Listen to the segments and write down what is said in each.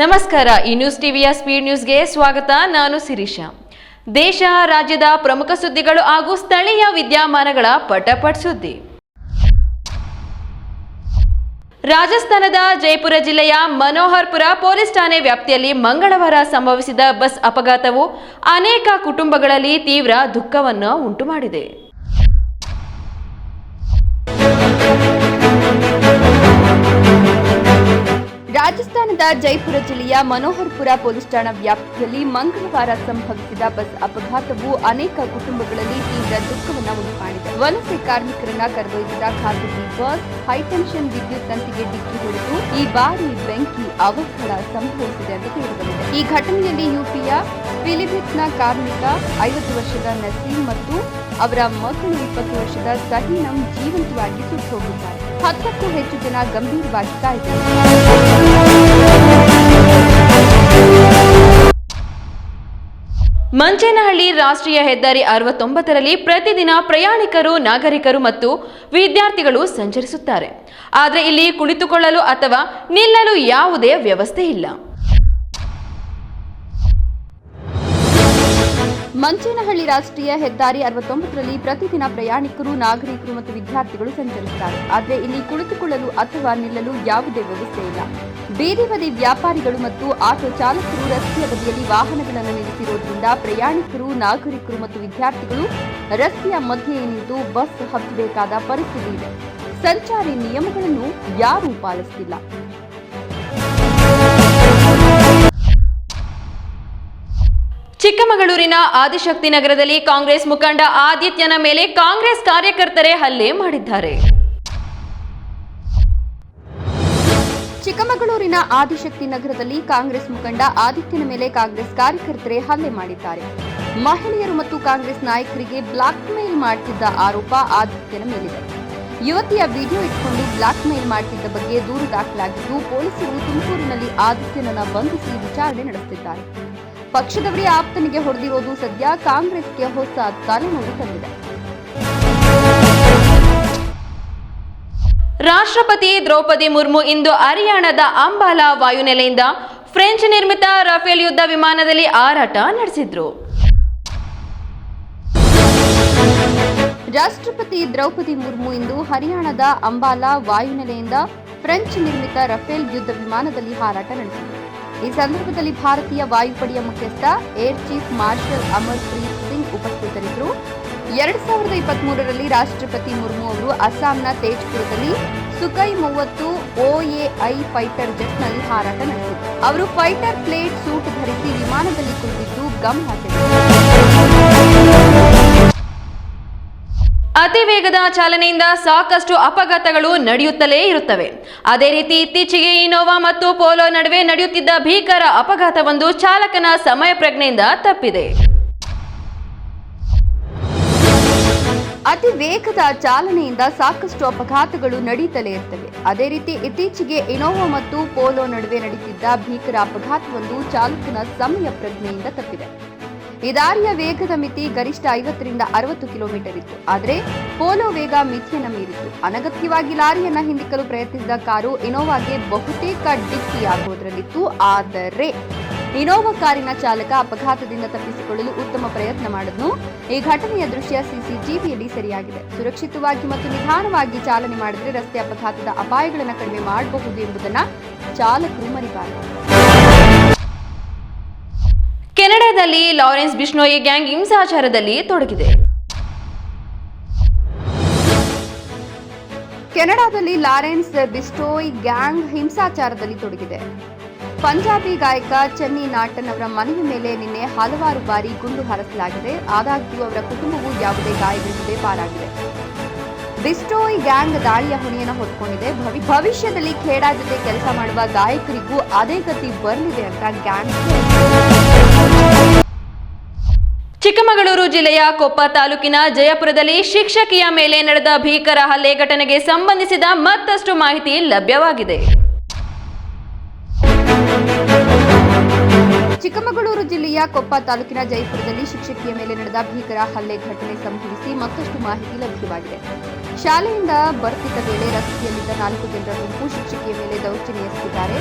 ನಮಸ್ಕಾರ, ಈ ನ್ಯೂಸ್ ಟಿವಿಯ ಸ್ಪೀಡ್ ನ್ಯೂಸ್ಗೆ ಸ್ವಾಗತ. ನಾನು ಸಿರಿಷಾ ದೇಶ, ರಾಜ್ಯದ ಪ್ರಮುಖ ಸುದ್ದಿಗಳು ಹಾಗೂ ಸ್ಥಳೀಯ ವಿದ್ಯಮಾನಗಳ ಪಟಪಟ್ ಸುದ್ದಿ. ರಾಜಸ್ಥಾನದ ಜೈಪುರ ಜಿಲ್ಲೆಯ ಮನೋಹರ್ಪುರ ಪೊಲೀಸ್ ಠಾಣೆ ವ್ಯಾಪ್ತಿಯಲ್ಲಿ ಮಂಗಳವಾರ ಸಂಭವಿಸಿದ ಬಸ್ ಅಪಘಾತವು ಅನೇಕ ಕುಟುಂಬಗಳಲ್ಲಿ ತೀವ್ರ ದುಃಖವನ್ನು ಉಂಟುಮಾಡಿದೆ. ರಾಜಸ್ಥಾನದ ಜೈಪುರ ಜಿಲ್ಲೆಯ ಮನೋಹರ್ಪುರ ಪೊಲೀಸ್ ಠಾಣಾ ವ್ಯಾಪ್ತಿಯಲ್ಲಿ ಮಂಗಳವಾರ ಸಂಭವಿಸಿದ ಬಸ್ ಅಪಘಾತವು ಅನೇಕ ಕುಟುಂಬಗಳಲ್ಲಿ ತೀವ್ರ ದುಃಖವನ್ನು ಉಂಟುಮಾಡಿದೆ. ವಲಸೆ ಕಾರ್ಮಿಕರನ್ನ ಕರೆದೊಯ್ದಿದ್ದ ಖಾಸಗಿ ಬಸ್ ಹೈಟೆನ್ಷನ್ ವಿದ್ಯುತ್ ತಂತಿಗೆ ಡಿಕ್ಕಿ ಹೊಡೆದು ಈ ಬಾರಿ ಬೆಂಕಿ ಅವಘಡ ಸಂಭವಿಸಿದೆ ಎಂದು ತಿಳಿದುಬಂದಿದೆ. ಈ ಘಟನೆಯಲ್ಲಿ ಯುಪಿಯ ಫಿಲಿಪಿನ್ಸ್ನ ಕಾರ್ಮಿಕ ಐವತ್ತು ವರ್ಷದ ನಸೀಂ ಮತ್ತು ಅವರ ಮಕ್ಕಳು ಇಪ್ಪತ್ತು ವರ್ಷದ ಸಹೀನಂ ಜೀವಂತವಾಗಿ ಸುಟ್ಟು ಹೋಗಿದ್ದಾರೆ ಹತ್ತಕ್ಕೂ ಹೆಚ್ಚು ಜನ ಗಂಭೀರವಾಗಿ ಮಂಚೇನಹಳ್ಳಿ ರಾಷ್ಟ್ರೀಯ ಹೆದ್ದಾರಿ ಅರವತ್ತೊಂಬತ್ತರಲ್ಲಿ ಪ್ರತಿದಿನ ಪ್ರಯಾಣಿಕರು, ನಾಗರಿಕರು ಮತ್ತು ವಿದ್ಯಾರ್ಥಿಗಳು ಸಂಚರಿಸುತ್ತಾರೆ. ಆದರೆ ಇಲ್ಲಿ ಕುಳಿತುಕೊಳ್ಳಲು ಅಥವಾ ನಿಲ್ಲಲು ಯಾವುದೇ ವ್ಯವಸ್ಥೆ ಇಲ್ಲ. ಮಂಚೇನಹಳ್ಳಿ ರಾಷ್ಟ್ರೀಯ ಹೆದ್ದಾರಿ ಅರವತ್ತೊಂಬತ್ತರಲ್ಲಿ ಪ್ರತಿದಿನ ಪ್ರಯಾಣಿಕರು, ನಾಗರಿಕರು ಮತ್ತು ವಿದ್ಯಾರ್ಥಿಗಳು ಸಂಚರಿಸುತ್ತಾರೆ. ಆದರೆ ಇಲ್ಲಿ ಕುಳಿತುಕೊಳ್ಳಲು ಅಥವಾ ನಿಲ್ಲಲು ಯಾವುದೇ ವ್ಯವಸ್ಥೆ ಇಲ್ಲ. ಬೇರೆ ಬದಿ ವ್ಯಾಪಾರಿಗಳು ಮತ್ತು ಆಟೋ ಚಾಲಕರು ರಸ್ತೆಯ ಬದಿಯಲ್ಲಿ ವಾಹನಗಳನ್ನು ನಿಲ್ಲಿಸಿರುವುದರಿಂದ ಪ್ರಯಾಣಿಕರು, ನಾಗರಿಕರು ಮತ್ತು ವಿದ್ಯಾರ್ಥಿಗಳು ರಸ್ತೆಯ ಮಧ್ಯೆ ನಿಂತು ಬಸ್ ಹತ್ತಬೇಕಾದ ಪರಿಸ್ಥಿತಿ ಇದೆ. ಸಂಚಾರಿ ನಿಯಮಗಳನ್ನು ಯಾರೂ ಪಾಲಿಸುತ್ತಿಲ್ಲ ಚಿಕ್ಕಮಗಳೂರಿನ ಆದಿಶಕ್ತಿ ನಗರದಲ್ಲಿ ಕಾಂಗ್ರೆಸ್ ಮುಖಂಡ ಆದಿತ್ಯನ ಮೇಲೆ ಕಾಂಗ್ರೆಸ್ ಕಾರ್ಯಕರ್ತರೇ ಹಲ್ಲೆ ಮಾಡಿದ್ದಾರೆ. ಚಿಕ್ಕಮಗಳೂರಿನ ಆದಿಶಕ್ತಿ ನಗರದಲ್ಲಿ ಕಾಂಗ್ರೆಸ್ ಮುಖಂಡ ಆದಿತ್ಯನ ಮೇಲೆ ಕಾಂಗ್ರೆಸ್ ಕಾರ್ಯಕರ್ತರೇ ಹಲ್ಲೆ ಮಾಡಿದ್ದಾರೆ. ಮಹಿಳೆಯರು ಮತ್ತು ಕಾಂಗ್ರೆಸ್ ನಾಯಕರಿಗೆ ಬ್ಲಾಕ್ ಮೇಲ್ ಮಾಡ್ತಿದ್ದ ಆರೋಪ ಆದಿತ್ಯನ ಮೇಲಿದೆ. ಯುವತಿಯ ವಿಡಿಯೋ ಇಟ್ಕೊಂಡು ಬ್ಲಾಕ್ ಮೇಲ್ ಮಾಡ್ತಿದ್ದ ಬಗ್ಗೆ ದೂರು ದಾಖಲಾಗಿದ್ದು, ಪೊಲೀಸರು ತುಮಕೂರಿನಲ್ಲಿ ಆದಿತ್ಯನನ್ನ ಬಂಧಿಸಿ ವಿಚಾರಣೆ ನಡೆಸುತ್ತಿದ್ದಾರೆ. ಪಕ್ಷದವರೇ ಆಪ್ತನಿಗೆ ಹೊಡೆದಿರೋದು ಸದ್ಯ ಕಾಂಗ್ರೆಸ್ಗೆ ಹೊಸ ತಲೆನೋವು ತಂದಿದೆ. ರಾಷ್ಟ್ರಪತಿ ದ್ರೌಪದಿ ಮುರ್ಮು ಇಂದು ಹರಿಯಾಣದ ಅಂಬಾಲಾ ವಾಯುನೆಲೆಯಿಂದ ಫ್ರೆಂಚ್ ನಿರ್ಮಿತ ರಫೇಲ್ ಯುದ್ಧ ವಿಮಾನದಲ್ಲಿ ಹಾರಾಟ ನಡೆಸಿದ್ರು. ರಾಷ್ಟ್ರಪತಿ ದ್ರೌಪದಿ ಮುರ್ಮು ಇಂದು ಹರಿಯಾಣದ ಅಂಬಾಲಾ ವಾಯುನೆಲೆಯಿಂದ ಫ್ರೆಂಚ್ ನಿರ್ಮಿತ ರಫೇಲ್ ಯುದ್ಧ ವಿಮಾನದಲ್ಲಿ ಹಾರಾಟ ನಡೆಸಿದರು. ಈ ಸಂದರ್ಭದಲ್ಲಿ ಭಾರತೀಯ ವಾಯುಪಡೆಯ ಮುಖ್ಯಸ್ಥ air chief marshal Amarpreet Singh ಉಪಸ್ಥಿತರಿದ್ದರು. ಎರಡ್ ಸಾವಿರದ ಇಪ್ಪತ್ಮೂರರಲ್ಲಿ ರಾಷ್ಟ್ರಪತಿ ಮುರ್ಮು ಅವರು ಅಸ್ಸಾಂನ ತೇಜ್ಪುರದಲ್ಲಿ ಸುಕೈ ಮೂವತ್ತು ಓಎಐ ಫೈಟರ್ ಜೆಟ್ನಲ್ಲಿ ಹಾರಾಟ ನಡೆಸಿದರು. ಅವರು ಫೈಟರ್ ಪ್ಲೇಟ್ ಸೂಟ್ ಧರಿಸಿ ವಿಮಾನದಲ್ಲಿ ಕುಳಿತಿದ್ದು ಗಮನ ಸೆಳೆದರು ಅತಿ ವೇಗದ ಚಾಲನೆಯಿಂದ ಸಾಕಷ್ಟು ಅಪಘಾತಗಳು ನಡೆಯುತ್ತಲೇ ಇರುತ್ತವೆ. ಅದೇ ರೀತಿ ಇತ್ತೀಚೆಗೆ ಇನೋವಾ ಮತ್ತು ಪೋಲೋ ನಡುವೆ ನಡೆಯುತ್ತಿದ್ದ ಭೀಕರ ಅಪಘಾತವೊಂದು ಚಾಲಕನ ಸಮಯ ಪ್ರಜ್ಞೆಯಿಂದ ತಪ್ಪಿದೆ. ಅತಿ ವೇಗದ ಚಾಲನೆಯಿಂದ ಸಾಕಷ್ಟು ಅಪಘಾತಗಳು ನಡೆಯುತ್ತಲೇ ಇರುತ್ತವೆ. ಅದೇ ರೀತಿ ಇತ್ತೀಚೆಗೆ ಇನೋವಾ ಮತ್ತು ಪೋಲೋ ನಡುವೆ ನಡೆಯುತ್ತಿದ್ದ ಭೀಕರ ಅಪಘಾತವೊಂದು ಚಾಲಕನ ಸಮಯ ಪ್ರಜ್ಞೆಯಿಂದ ತಪ್ಪಿದೆ. ಈ ದಾರಿಯ ವೇಗದ ಮಿತಿ ಗರಿಷ್ಠ ಐವತ್ತರಿಂದ ಅರವತ್ತು ಕಿಲೋಮೀಟರ್ ಇತ್ತು. ಆದರೆ ಪೋಲೋ ವೇಗ ಮಿತಿಯನ್ನು ಮೀರಿತ್ತು. ಅನಗತ್ಯವಾಗಿ ಲಾರಿಯನ್ನ ಹಿಂದಿಕ್ಕಲು ಪ್ರಯತ್ನಿಸಿದ ಕಾರು ಇನೋವಾಗೆ ಬಹುತೇಕ ಡಿಕ್ಕಿಯಾಗುವುದರಲ್ಲಿತ್ತು ಆದರೆ ಇನೋವಾ ಕಾರಿನ ಚಾಲಕ ಅಪಘಾತದಿಂದ ತಪ್ಪಿಸಿಕೊಳ್ಳಲು ಉತ್ತಮ ಪ್ರಯತ್ನ ಮಾಡಿದ್ನು. ಈ ಘಟನೆಯ ದೃಶ್ಯ ಸಿಸಿಟಿವಿಯಲ್ಲಿ ಸರಿಯಾಗಿದೆ. ಸುರಕ್ಷಿತವಾಗಿ ಮತ್ತು ನಿಧಾನವಾಗಿ ಚಾಲನೆ ಮಾಡಿದರೆ ರಸ್ತೆ ಅಪಘಾತದ ಅಪಾಯಗಳನ್ನು ಕಡಿಮೆ ಮಾಡಬಹುದು ಎಂಬುದನ್ನು ಚಾಲಕರು ಮರಿಬಾರದು. ಕೆನಡಾದಲ್ಲಿ ಲಾರೆನ್ಸ್ ಬಿಷ್ಣೋಯಿ ಗ್ಯಾಂಗ್ ಹಿಂಸಾಚಾರದಲ್ಲಿ ತೊಡಗಿದೆ. ಕೆನಡಾದಲ್ಲಿ ಲಾರೆನ್ಸ್ ಬಿಸ್ಟೋಯ್ ಗ್ಯಾಂಗ್ ಹಿಂಸಾಚಾರದಲ್ಲಿ ತೊಡಗಿದೆ. ಪಂಜಾಬಿ ಗಾಯಕ ಚೆನ್ನಿ ನಾಟನ್ ಅವರ ಮನೆಯ ಮೇಲೆ ನಿನ್ನೆ ಹಲವಾರು ಬಾರಿ ಗುಂಡು ಹಾರಿಸಲಾಗಿದೆ. ಆದಾಗ್ಯೂ ಅವರ ಕುಟುಂಬವು ಯಾವುದೇ ಗಾಯಗಳಿಸದೆ ಪಾರಾಗಿದೆ. ಬಿಸ್ಟೋಯ್ ಗ್ಯಾಂಗ್ ದಾಳಿಯ ಹೊಣೆಯನ್ನು ಹೊತ್ಕೊಂಡಿದೆ. ಭವಿ- ಭವಿಷ್ಯದಲ್ಲಿ ಖೇಡಾ ಜೊತೆ ಕೆಲಸ ಮಾಡುವ ಗಾಯಕರಿಗೂ ಅದೇ ಗತಿ ಬರಲಿದೆ ಅಂತ ಗ್ಯಾಂಗ್ ಚಿಕ್ಕಮಗಳೂರು ಜಿಲ್ಲೆಯ ಕೊಪ್ಪ ತಾಲೂಕಿನ ಜಯಪುರದಲ್ಲಿ ಶಿಕ್ಷಕಿಯ ಮೇಲೆ ನಡೆದ ಭೀಕರ ಹಲ್ಲೆ ಘಟನೆಗೆ ಸಂಬಂಧಿಸಿದ ಮತ್ತಷ್ಟು ಮಾಹಿತಿ ಲಭ್ಯವಾಗಿದೆ. ಚಿಕ್ಕಮಗಳೂರು ಜಿಲ್ಲೆಯ ಕೊಪ್ಪ ತಾಲೂಕಿನ ಜೈಪುರದಲ್ಲಿ ಶಿಕ್ಷಕಿಯ ಮೇಲೆ ನಡೆದ ಭೀಕರ ಹಲ್ಲೆ ಘಟನೆ ಸಂಭವಿಸಿ ಮತ್ತಷ್ಟು ಮಾಹಿತಿ ಲಭ್ಯವಾಗಿದೆ. ಶಾಲೆಯಿಂದ ಬರ್ತಿದ್ದ ವೇಳೆ ರಸ್ತೆಯಲ್ಲಿದ್ದ ನಾಲ್ಕು ಜನರ ಗುಂಪು ಶಿಕ್ಷಕಿಯ ಮೇಲೆ ದೌರ್ಜನ್ಯ ಎಸಗಿದ್ದಾರೆ.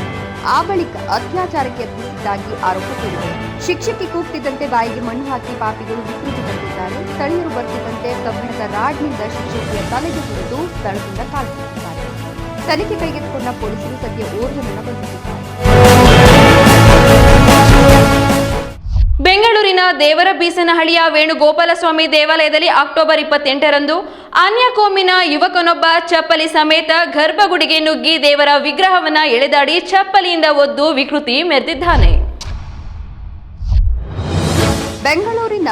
ಆ ಬಳಿಕ ಅತ್ಯಾಚಾರಕ್ಕೆ ಯತ್ನಿಸಿದ್ದಾಗಿ ಆರೋಪ ಕೇಳಿದೆ ಶಿಕ್ಷಕಿ ಕೂಗ್ತಿದ್ದಂತೆ ಬಾಯಿಗೆ ಮಣ್ಣು ಹಾಕಿ ಪಾಪಿಗಳು ವಿಕೃತಿ ತಂದಿದ್ದಾರೆ. ಸ್ಥಳೀಯರು ಬರ್ತಿದ್ದಂತೆ ಕಬ್ಬಿಣದ ರಾಡ್ನಿಂದ ಶಿಕ್ಷಕಿಯ ತಲೆಗೆ ಹೊಡೆದು ಸ್ಥಳದಿಂದ ಕಾಲ್ಪಿಸಿದ್ದಾರೆ ತನಿಖೆ ಕೈಗೆತ್ತಿಕೊಂಡ ಪೊಲೀಸರು ಸದ್ಯ ಓರ್ವನನ್ನು ಬಂಧಿಸಿದ್ದಾರೆ ದೇವರ ಬೀಸನಹಳ್ಳಿಯ ವೇಣುಗೋಪಾಲಸ್ವಾಮಿ ದೇವಾಲಯದಲ್ಲಿ ಅಕ್ಟೋಬರ್ ಇಪ್ಪತ್ತೆಂಟರಂದು ಅನ್ಯಕೋಮಿನ ಯುವಕನೊಬ್ಬ ಚಪ್ಪಲಿ ಸಮೇತ ಗರ್ಭಗುಡಿಗೆ ನುಗ್ಗಿ ದೇವರ ವಿಗ್ರಹವನ್ನ ಎಳೆದಾಡಿ ಚಪ್ಪಲಿಯಿಂದ ಒದ್ದು ವಿಕೃತಿ ಮೆರೆದಿದ್ದಾನೆ. ಬೆಂಗಳೂರಿನ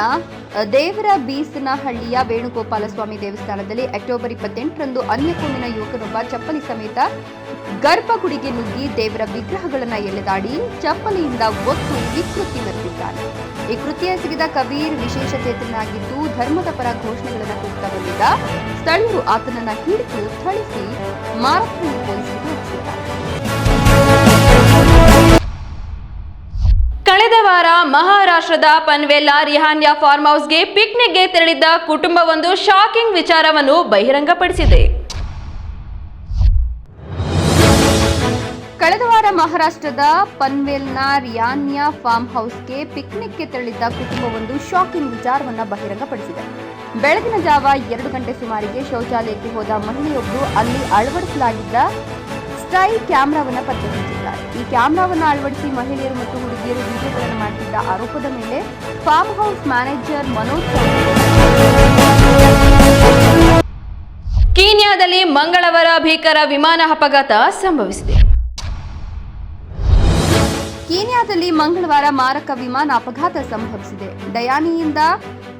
ದೇವರ ಬೀಸನಹಳ್ಳಿಯ ವೇಣುಗೋಪಾಲಸ್ವಾಮಿ ದೇವಸ್ಥಾನದಲ್ಲಿ ಅಕ್ಟೋಬರ್ ಇಪ್ಪತ್ತೆಂಟರಂದು ಅನ್ಯಕೋಮಿನ ಯುವಕನೊಬ್ಬ ಚಪ್ಪಲಿ ಸಮೇತ ಗರ್ಭಗುಡಿಗೆ ನುಗ್ಗಿ ದೇವರ ವಿಗ್ರಹಗಳನ್ನು ಎಳೆದಾಡಿ ಚಪ್ಪಲಿಯಿಂದ ಒತ್ತು ವಿಕೃತಿ ಮೆರೆದಿದ್ದಾನೆ. ಈ ಕೃತ್ಯ ಸಿಗಿದ ಕಬೀರ್ ವಿಶೇಷ ಚೇತನಾಗಿದ್ದು ಧರ್ಮದ ಪರ ಘೋಷಣೆಗಳನ್ನು ಕೂಗ್ತಾ ಬಂದಿದ್ದ. ಸ್ಥಳೀಯರು ಆತನನ್ನು ಹಿಡಿದು ಥಳಿಸಿ ಮಾರಪ್ಪಳ್ಳಿ ಕಳೆದ ವಾರ ಮಹಾರಾಷ್ಟ್ರದ ಪನ್ವೆಲ್ಲ ರಿಹಾನ್ಯ ಫಾರ್ಮ್ ಹೌಸ್ಗೆ ಪಿಕ್ನಿಕ್ಗೆ ತೆರಳಿದ್ದ ಕುಟುಂಬವೊಂದು ಶಾಕಿಂಗ್ ವಿಚಾರವನ್ನು ಬಹಿರಂಗಪಡಿಸಿದೆ. ಕಳೆದ ವಾರ ಮಹಾರಾಷ್ಟ್ರದ ಪನ್ವೇಲ್ನ ರಿಯಾನ್ಯ ಫಾರ್ಮ್ ಹೌಸ್ಗೆ ಪಿಕ್ನಿಕ್ಗೆ ತೆರಳಿದ್ದ ಕುಟುಂಬವೊಂದು ಶಾಕಿಂಗ್ ವಿಚಾರವನ್ನ ಬಹಿರಂಗಪಡಿಸಿದೆ. ಬೆಳಗಿನ ಜಾವ ಎರಡು ಗಂಟೆ ಸುಮಾರಿಗೆ ಶೌಚಾಲಯಕ್ಕೆ ಹೋದ ಮಹಿಳೆಯೊಬ್ಬರು ಅಲ್ಲಿ ಅಳವಡಿಸಲಾಗಿದ್ದ ಸ್ಟೈ ಕ್ಯಾಮ್ರಾವನ್ನು ಪತ್ತೆ ಹಚ್ಚಿದ್ದಾರೆ ಈ ಕ್ಯಾಮ್ರಾವನ್ನು ಅಳವಡಿಸಿ ಮಹಿಳೆಯರು ಮತ್ತು ಹುಡುಗಿಯರು ವಿಡಿಯೋಗಳನ್ನು ಮಾಡುತ್ತಿದ್ದ ಆರೋಪದ ಮೇಲೆ ಫಾರ್ಮ್ ಹೌಸ್ ಮ್ಯಾನೇಜರ್ ಮನೋಜ್ ಕೀನ್ಯಾದಲ್ಲಿ ಮಂಗಳವಾರ ಭೀಕರ ವಿಮಾನ ಅಪಘಾತ ಸಂಭವಿಸಿದೆ. ಕೀನ್ಯಾದಲ್ಲಿ ಮಂಗಳವಾರ ಮಾರಕ ವಿಮಾನ ಅಪಘಾತ ಸಂಭವಿಸಿದೆ. ಡಯಾನಿಯಿಂದ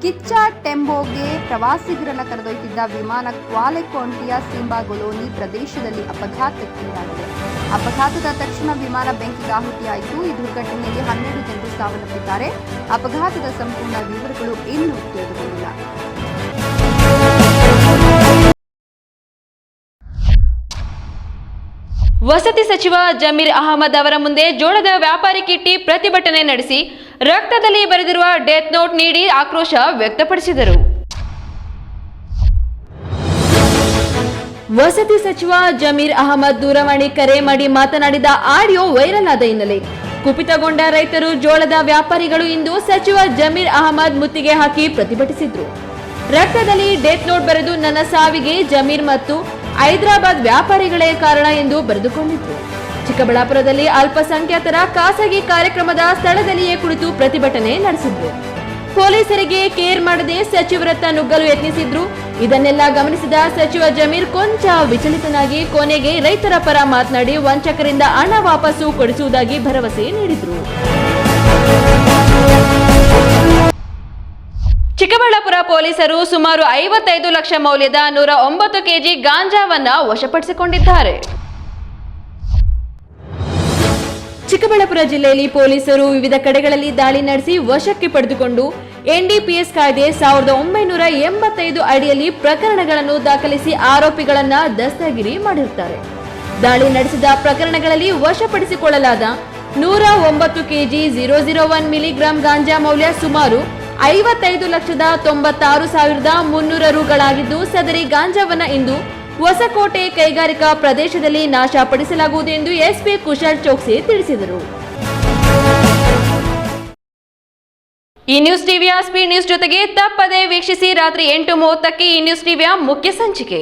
ಕಿಚ್ಚಾ ಟೆಂಬೋಗೆ ಪ್ರವಾಸಿಗರನ್ನ ಕರೆದೊಯ್ತಿದ್ದ ವಿಮಾನ ಕ್ವಾಲೆಕೋಂಟಿಯ ಸಿಂಬಾಗೊಲೋನಿ ಪ್ರದೇಶದಲ್ಲಿ ಅಪಘಾತಕ್ಕೀಡಾಗಿದೆ ಅಪಘಾತದ ತಕ್ಷಣ ವಿಮಾನ ಬೆಂಕಿಗಾಹುತಿಯಾಯಿತು ಈ ದುರ್ಘಟನೆಯಲ್ಲಿ ಹನ್ನೆರಡು ಜನರು ಸಾವನ್ನಪ್ಪಿದ್ದಾರೆ. ಅಪಘಾತದ ಸಂಪೂರ್ಣ ವಿವರಗಳು ಇನ್ನೂ ತಿಳಿದುಬಂದಿಲ್ಲ. ವಸತಿ ಸಚಿವ ಜಮೀರ್ ಅಹಮದ್ ಅವರ ಮುಂದೆ ಜೋಳದ ವ್ಯಾಪಾರಿ ಕಿಟ್ಟಿ ಪ್ರತಿಭಟನೆ ನಡೆಸಿ ರಕ್ತದಲ್ಲಿ ಬರೆದಿರುವ ಡೆತ್ ನೋಟ್ ನೀಡಿ ಆಕ್ರೋಶ ವ್ಯಕ್ತಪಡಿಸಿದರು. ವಸತಿ ಸಚಿವ ಜಮೀರ್ ಅಹಮದ್ ದೂರವಾಣಿ ಕರೆ ಮಾಡಿ ಮಾತನಾಡಿದ ಆಡಿಯೋ ವೈರಲ್ ಆದ ಹಿನ್ನೆಲೆ ಕುಪಿತಗೊಂಡ ರೈತರು ಜೋಳದ ವ್ಯಾಪಾರಿಗಳು ಇಂದು ಸಚಿವ ಜಮೀರ್ ಅಹಮದ್ ಮುತ್ತಿಗೆ ಹಾಕಿ ಪ್ರತಿಭಟಿಸಿದ್ರು. ರಕ್ತದಲ್ಲಿ ಡೆತ್ ನೋಟ್ ಬರೆದು ನನ್ನ ಸಾವಿಗೆ ಜಮೀರ್ ಮತ್ತು ಹೈದರಾಬಾದ್ ವ್ಯಾಪಾರಿಗಳೇ ಕಾರಣ ಎಂದು ಬರೆದುಕೊಂಡಿತ್ತು. ಚಿಕ್ಕಬಳ್ಳಾಪುರದಲ್ಲಿ ಅಲ್ಪಸಂಖ್ಯಾತರ ಖಾಸಗಿ ಕಾರ್ಯಕ್ರಮದ ಸ್ಥಳದಲ್ಲಿಯೇ ಕುಳಿತು ಪ್ರತಿಭಟನೆ ನಡೆಸಿದ್ರು. ಪೊಲೀಸರಿಗೆ ಕೇರ್ ಮಾಡದೆ ಸಚಿವರತ್ತ ನುಗ್ಗಲು ಯತ್ನಿಸಿದ್ರು. ಇದನ್ನೆಲ್ಲ ಗಮನಿಸಿದ ಸಚಿವ ಜಮೀರ್ ಕೊಂಚ ವಿಚಲಿತನಾಗಿ ಕೊನೆಗೆ ರೈತರ ಪರ ಮಾತನಾಡಿ ವಂಚಕರಿಂದ ಹಣ ವಾಪಸ್ಸು ಕೊಡಿಸುವುದಾಗಿ ಭರವಸೆ ನೀಡಿದ್ರು. ಚಿಕ್ಕಬಳ್ಳಾಪುರ ಪೊಲೀಸರು ಸುಮಾರು ಐವತ್ತೈದು ಲಕ್ಷ ಮೌಲ್ಯದ ನೂರ ಒಂಬತ್ತು ಕೆಜಿ ಗಾಂಜಾವನ್ನ ವಶಪಡಿಸಿಕೊಂಡಿದ್ದಾರೆ. ಚಿಕ್ಕಬಳ್ಳಾಪುರ ಜಿಲ್ಲೆಯಲ್ಲಿ ಪೊಲೀಸರು ವಿವಿಧ ಕಡೆಗಳಲ್ಲಿ ದಾಳಿ ನಡೆಸಿ ವಶಕ್ಕೆ ಪಡೆದುಕೊಂಡು ಎನ್ಡಿಪಿಎಸ್ ಕಾಯ್ದೆ ಸಾವಿರದ ಒಂಬೈನೂರ ಎಂಬತ್ತೈದು ಅಡಿಯಲ್ಲಿ ಪ್ರಕರಣಗಳನ್ನು ದಾಖಲಿಸಿ ಆರೋಪಿಗಳನ್ನ ದಸ್ತಗಿರಿ ಮಾಡಿರುತ್ತಾರೆ. ದಾಳಿ ನಡೆಸಿದ ಪ್ರಕರಣಗಳಲ್ಲಿ ವಶಪಡಿಸಿಕೊಳ್ಳಲಾದ ನೂರ ಒಂಬತ್ತು KG zero zero one milligram ganja ಮೌಲ್ಯ ಸುಮಾರು ಐವತ್ತೈದು ಲಕ್ಷದ ತೊಂಬತ್ತಾರು ಸಾವಿರದ ಮುನ್ನೂರ ರುಗಳಾಗಿದ್ದು ಸದರಿ ಗಾಂಜಾವನ್ನ ಇಂದು ಹೊಸಕೋಟೆ ಕೈಗಾರಿಕಾ ಪ್ರದೇಶದಲ್ಲಿ ನಾಶಪಡಿಸಲಾಗುವುದು ಎಂದು ಎಸ್ಪಿ ಕುಶಲ್ ಚೋಕ್ಸಿ ತಿಳಿಸಿದರು. ಈ ನ್ಯೂಸ್ ಟಿವಿಯ ಸ್ಪೀಡ್ ನ್ಯೂಸ್ ಜೊತೆಗೆ ತಪ್ಪದೆ ವೀಕ್ಷಿಸಿ ರಾತ್ರಿ ಎಂಟು ಮೂವತ್ತಕ್ಕೆ ಈ ನ್ಯೂಸ್ ಟಿವಿಯ ಮುಖ್ಯ ಸಂಚಿಕೆ.